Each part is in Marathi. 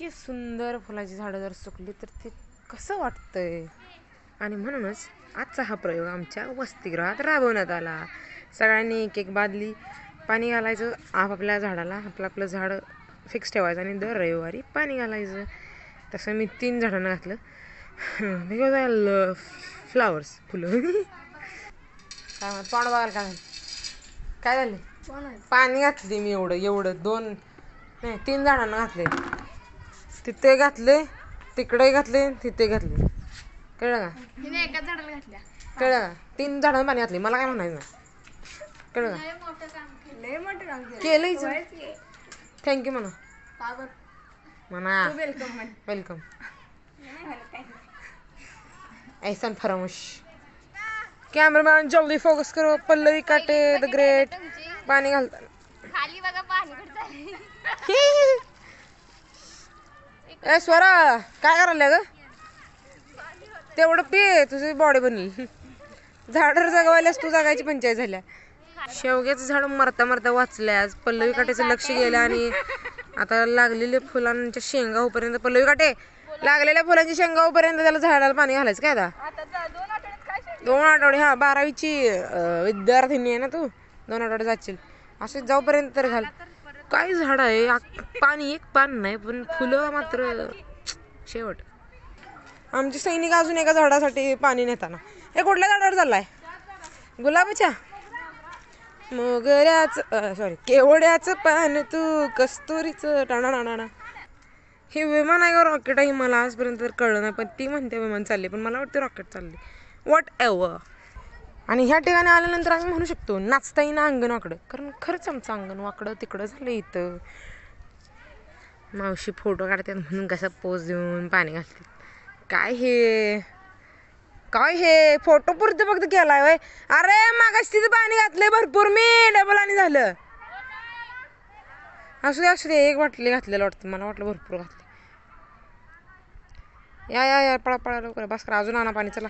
इतकी सुंदर फुलाची झाडं जर सुकली तर ते कसं वाटतंय? आणि म्हणूनच आजचा हा प्रयोग आमच्या वसतिगृहात राबवण्यात आला. सगळ्यांनी एक एक बादली पाणी घालायचं आपापल्या झाडाला आपलं आपलं झाड फिक्स ठेवायचं आणि दर रविवारी पाणी घालायचं. तसं मी तीन झाडांना घातलं. बिकॉज आय लव फ्लावर्स फुलं. काय म्हणत? तोंड बघायला काय झालं? काय झालं? पाणी घातले मी एवढं एवढं. दोन नाही तीन झाडांना घातले. तिथे घातले तिकडे घातले तिथे घातले. कळलं का? तिने एकाच झाडाला घातल्या. कळलं का? तीन झाडांना पाणी घातले. मला काय म्हणायचं? नाही कळलं का? लय मोठं काम केलं. लय मोठं काम केलं. केलंय थँक्यू म्हणा. म्हणा. वेलकम म्हण. वेलकम ऐसा फरामोश. कॅमेरामॅन जल्दी फोकस करो. पल्लवी काटे द ग्रेट पाणी घालताना खाली बघा पाणी ए स्वरा काय करायला ग तेवढं पी तुझी बॉडी बनली झाडर जगवायलाच तू जगायची पंचायत झाल्या. शेवग्याचं झाड मरता मरता वाचलंय आज. पल्लवी काटेचं लक्ष गेलं आणि आता लागलेले फुलांच्या शेंगा होपर्यंत पल्लवी काटे लागलेल्या फुलांची शेंगा होपर्यंत त्याला झाडाला पाणी घालायचं काय आता? दोन आठवडे हा बारावीची विद्यार्थिनी आहे ना तू? दोन आठवडे जाशील असे जाऊपर्यंत तर घाल. काय झाड आहे? आ- पाणी एक पान नाही पण फुलं मात्र शेवट. आमचे सैनिक अजून एका झाडासाठी पाणी नेताना. हे कुठल्या झाडावर चाललाय? गुलाबाच्या? मोगऱ्याचं सॉरी केवड्याचं पान तू कस्तुरीचं टाणा हे विमान आहे का रॉकेट आहे? मला आजपर्यंत तर कळलं नाही पण ती म्हणते विमान चालले पण मला वाटतं रॉकेट चालले. वॉट एव्हर आणि ह्या ठिकाणी आल्यानंतर आम्ही म्हणू शकतो नाचता येईना अंगण वाकडं कारण खरंच आमचं अंगण वाकडं तिकडं झालं इथं. मावशी फोटो काढतात म्हणून कसा पोज देऊन पाणी घालतात. काय हे? काय हे? फोटो पुरतं फक्त केलाय वय अरे मागास तिथं पाणी घातलंय भरपूर. मी डबल आणि झालं. असू दे असू दे. एक बाटली घातलेलं वाटतं. मला वाटलं भरपूर घातले. या या या. पळा पळा लवकर. बस करा अजून आणा पाणी. चला.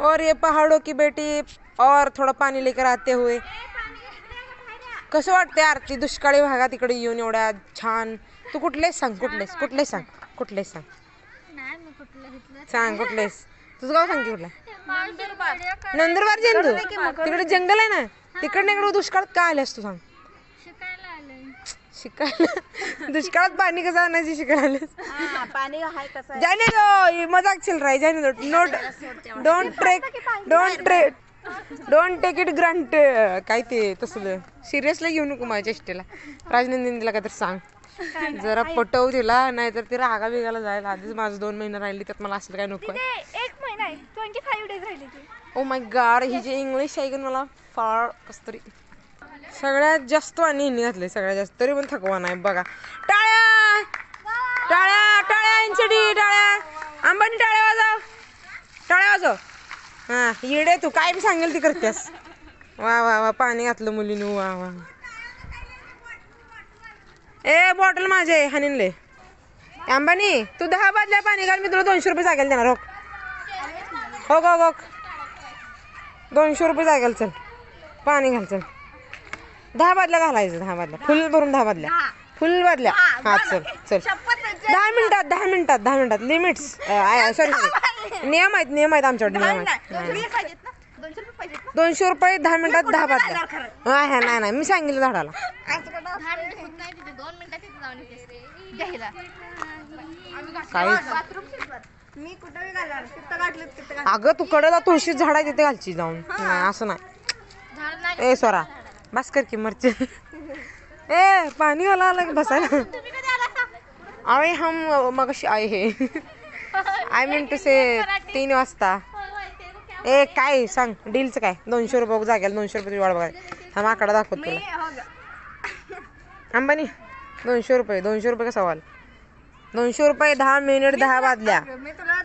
और ये पहाड़ों की बेटी और थोडं पाणी लेकर आते हुए। कसं वाटतंय आरती? दुष्काळी भागात इकडे येऊन एवढ्या छान. तू कुठलेच सांग कुठलेस कुठलेच सांग सांग कुठलं घेतलं सांग कुठलेस तुझं गाव सांग कुठलं? नंदुरबार. तू तिकडे जंगल आहे ना? तिकडे इकडे दुष्काळात का आल्यास तू सांग? शिकायला. दुष्काळात पाणी कसं आणायची शिकायला? हा, पाणी आहे कसं जाने दो ये मजाक चल रहा है जाने दो not don't track don't track don't take it grant काय ते तसलं सिरियसली घेऊ नको माझ्या चेष्टेला राजनंदिनी तिला काय तर सांग जरा पटव तिला नाहीतर ती रागा बिगाला जायला. आधीच माझं दोन महिने राहिली त्यात मला असलं काय नको एक महिना आहे. ट्वेंटी फाईव्ह डेज राहिले ते. ओ माय गाड ही जे इंग्लिश ऐकून मला फार कस तरी सगळ्यात जास्त आणि हिंदी घातले सगळ्यात जास्त. तरी पण थकवा नाही. बघा. टाळ्या! टाळ्या! टाळ्या इंचडी टाळ्या. अंबानी टाळ्या वाजव. टाळ्या वाजव. हा येडे तू. काय बी सांगेल ती करतेस. वा वा वा. पाणी घातलं मुलीनं. वा वा. ए बॉटल माझे हानीनले. अंबानी तू दहा बादल्या पाणी घाल. मी तुला दोनशे रुपये जागेल देणार. हो. हो हो हो. दोनशे रुपये जागेल चल. पाणी घाल चल. दहा बादल्या घालायचं दहा बादल्या. फुल भरून दहा बादल्या. फुल बादल्या. हा चल चल. दहा मिनिटात दहा मिनिटात दहा मिनिटात. लिमिट्स सॉरी सॉरी नियम आहेत नियम आहेत आमच्याकडे नियम आहेत. दोनशे रुपये दहा मिनिटात दहा बादल्या. हा नाही नाही. मी सांगितलं झाडाला. अगं तू कडेला तुळशी झाड आहे तिथे घालची जाऊन. नाही असं नाही. ए स्वरा बस कर की मरचे ए पाणी घाला आलं की बसायला. अरे हम मगाशी आय हे आय मीन टू से तीन वाजता. ए काय सांग डीलचं काय? दोनशे रुपये जागेल दोनशे रुपये तुझी वाट बघाय हा माकडा दाखवत तुला. हो अंबानी दोनशे रुपये दोनशे रुपये कसा वाल? दोनशे रुपये दहा मिनिट दहा वाजल्या.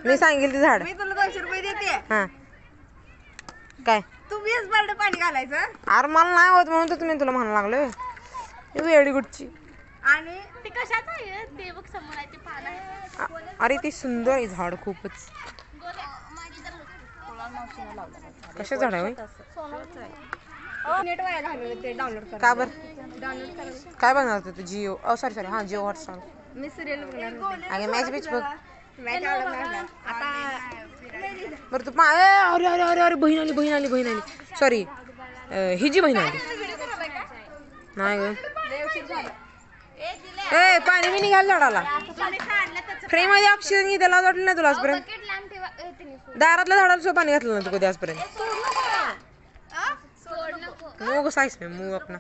मी सांगेल ते झाड. मी तुला दोनशे रुपये देते. हा. काय? तू वीस बारड पाणी घालायचं? अरे मला नाही होत म्हणून तर तुम्ही तुला म्हणायला लागलो. एवढी गुडची आणि ते कशात आहे? ते बघ समोर आहे ते पान आहे अ- अरे ती सुंदर आहे झाड खूपच. कशा झाड आहे होय? नेट वाया घालवलं ते डाउनलोड कर का बरं? डाउनलोड करायला. काय बघणार होतं? तू जिओ अ सॉरी सॉरी हां जिओ हॉटस्टार. मी सिरियल बघणार अगे मॅच बीच बघ. मॅच आवडत नाही. आता बरं तू पा ए, अरे अरे अरे अरे बहीण आली बहीण आली बहीण आली. सॉरी ही जी बहीण आली. नाही ग. ए पाणी मी निघाल झाडाला. फ्रेममध्ये ऑक्सिजन घेतला त्याला वाटलं नाही तुला आजपर्यंत? दारातल्या झाडाला सुद्धा पाणी घातलं नाही तू कधी आजपर्यंत. सोड नको मूग साईस मी मूग आपण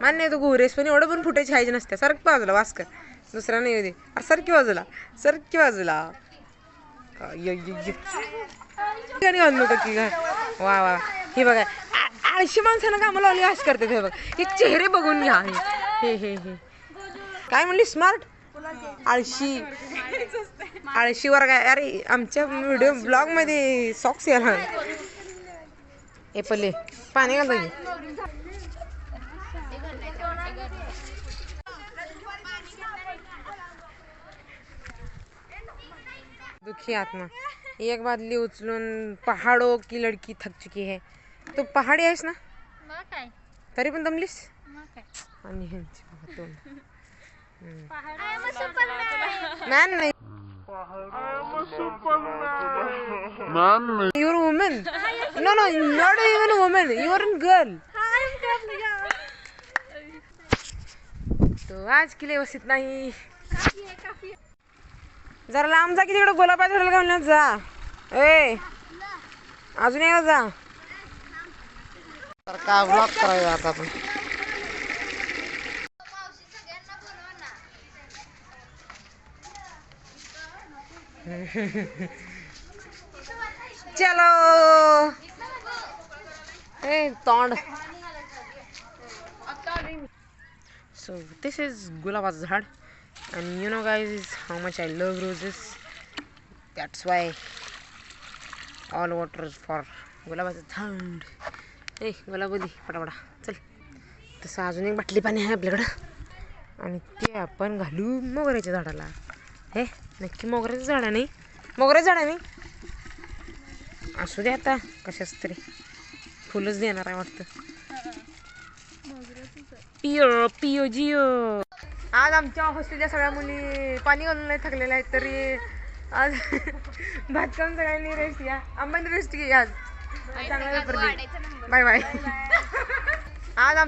मान्य आहे तू गोरेस पण एवढं पण फुटायची हायचे नसते सारखं बाजूला वास्कर दुसरा नाही येऊ अरे सरकी बाजूला. सरकी बाजूला. ठिकाणी घालू नका की काय वा वा. हे बघा आ- आळशी माणसानं कामाला लावली अशी करते हे बघ. हे चेहरे बघून घ्या हे हे हे. काय म्हणली स्मार्ट आळशी. आळशी वर्ग काय अरे आमच्या व्हिडिओ ब्लॉगमध्ये सॉक्स यायला हे पल्ले पाणी घालतो दुखी आत्मा. एक बादली उचलून पहाडो की लडकी थक चुकी है. तू पहाडी आहेस ना? मग काय? तरी पण दमलीस? मग काय? आणि ह्यांची बघा तोंड. आय एम सुपरमॅन मॅन नाही. Your woman no no not even woman your in girl तो आज किले व्यवस्थित नाही जरा लांब जा की तिकडे गोलापाय झाडाला घालण्यात जा. ए अजून एकदा जा. तर काय ब्लॉक करायचा आता आपण? चलो. ए तोंड. सो दिस इज गुलाबाचं झाड. And you know guys how much I love roses. That's why all water is for गुलाबाचं झाड ए गुलाबोली पटापटा चल. तसं अजून एक बाटली पाणी आहे आपल्याकडं. आणि ते आपण घालू मोगऱ्याच्या झाडाला. हे नक्की मोगऱ्याचं झाड आहे नाही? मोगऱ्याचं झाड आहे नाही? असू दे आता कशाच तरी. फुलच देणार आहे वाटतं. पियो पियो जिओ आज आमच्या हॉस्टेलच्या सगळ्या मुली पाणी घालून नाही थकलेल्या आहेत तरी आज भातकाम सगळ्यांनी रेस्ट घ्या. आंबानी रेस्ट घ्या आज. चांगला पेपर दे बाय बाय आज आम